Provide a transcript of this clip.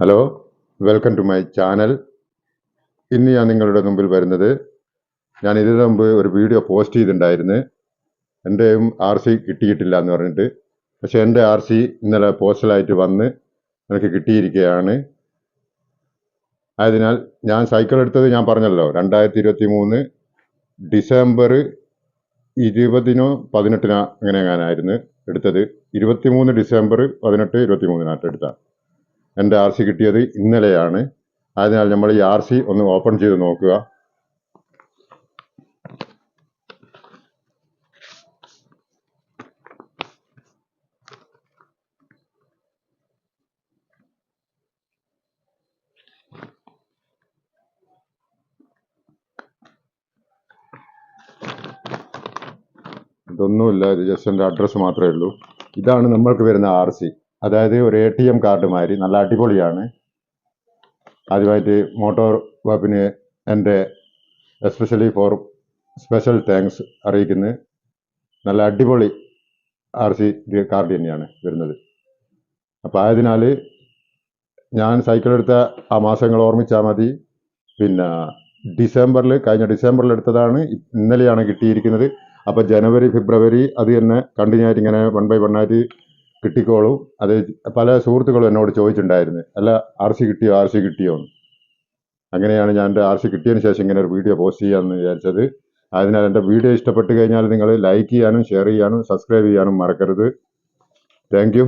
Hello welcome to my channel ഇന്ന് ഞാൻ നിങ്ങളുടെ മുമ്പിൽ വരുന്നത് ഞാൻ ഇതിനു മുമ്പ് ഒരു വീഡിയോ പോസ്റ്റ് ചെയ്തിട്ടുണ്ടായിരുന്നു. എന്റെയും ആർ സി കിട്ടിയിട്ടില്ല എന്ന് പറഞ്ഞിട്ട്. പക്ഷേ എന്റെ ആർ സി ഇന്നലെ പോസ്റ്റലായിട്ട് വന്ന് എനിക്ക് കിട്ടിയിരിക്കുകയാണ്. ആയതിനാൽ ഞാൻ സൈക്കിൾ എടുത്തത് ഞാൻ പറഞ്ഞല്ലോ രണ്ടായിരത്തി ഇരുപത്തി മൂന്ന് ഡിസംബർ ഇരുപതിനോ പതിനെട്ടിനോ അങ്ങനെ എങ്ങാനായിരുന്നു എടുത്തത്. ഇരുപത്തി മൂന്ന് ഡിസംബർ പതിനെട്ട് ഇരുപത്തി മൂന്നിനായിട്ട് എടുത്ത എന്റെ ആർ സി കിട്ടിയത് ഇന്നലെയാണ്. അതിനാൽ നമ്മൾ ഈ ആർ സി ഒന്ന് ഓപ്പൺ ചെയ്ത് നോക്കുക. ഇതൊന്നുമില്ല ഇത് ജസ്റ്റ് എന്റെ അഡ്രസ്സ് മാത്രമേ ഉള്ളൂ. ഇതാണ് നമ്മൾക്ക് വരുന്ന ആർ സി. അതായത് ഒരു എ ടി എം കാർഡ് മാതിരി നല്ല അടിപൊളിയാണ്. ആദ്യമായിട്ട് മോട്ടോർ വകുപ്പിന് എന്റെ എസ്പെഷ്യലി ഫോർ സ്പെഷ്യൽ താങ്ക്സ് അറിയിക്കുന്നു. നല്ല അടിപൊളി ആർ സി കാർഡ് തന്നെയാണ് വരുന്നത്. അപ്പോൾ ആയതിനാൽ ഞാൻ സൈക്കിൾ എടുത്ത ആ മാസങ്ങൾ ഓർമ്മിച്ചാൽ മതി. പിന്നെ ഡിസംബറിൽ കഴിഞ്ഞ ഡിസംബറിൽ എടുത്തതാണ് ഇന്നലെയാണ് കിട്ടിയിരിക്കുന്നത്. അപ്പോൾ ജനുവരി ഫെബ്രുവരി അത് തന്നെ കണ്ടിന്യൂ ആയിട്ട് ഇങ്ങനെ വൺ ബൈ വൺ ആയിട്ട് കിട്ടിക്കോളും. അത് പല സുഹൃത്തുക്കളും എന്നോട് ചോദിച്ചിട്ടുണ്ടായിരുന്നു. അല്ല ആർ സി കിട്ടിയോ ആർ സി കിട്ടിയോ അങ്ങനെയാണ് ഞാൻ എന്റെ ആർ സി കിട്ടിയതിന് ശേഷം ഇങ്ങനെ ഒരു വീഡിയോ പോസ്റ്റ് ചെയ്യാമെന്ന് വിചാരിച്ചത്. അതിനാൽ എന്റെ വീഡിയോ ഇഷ്ടപ്പെട്ട് കഴിഞ്ഞാൽ നിങ്ങൾ ലൈക്ക് ചെയ്യാനും ഷെയർ ചെയ്യാനും സബ്സ്ക്രൈബ് ചെയ്യാനും മറക്കരുത്. താങ്ക്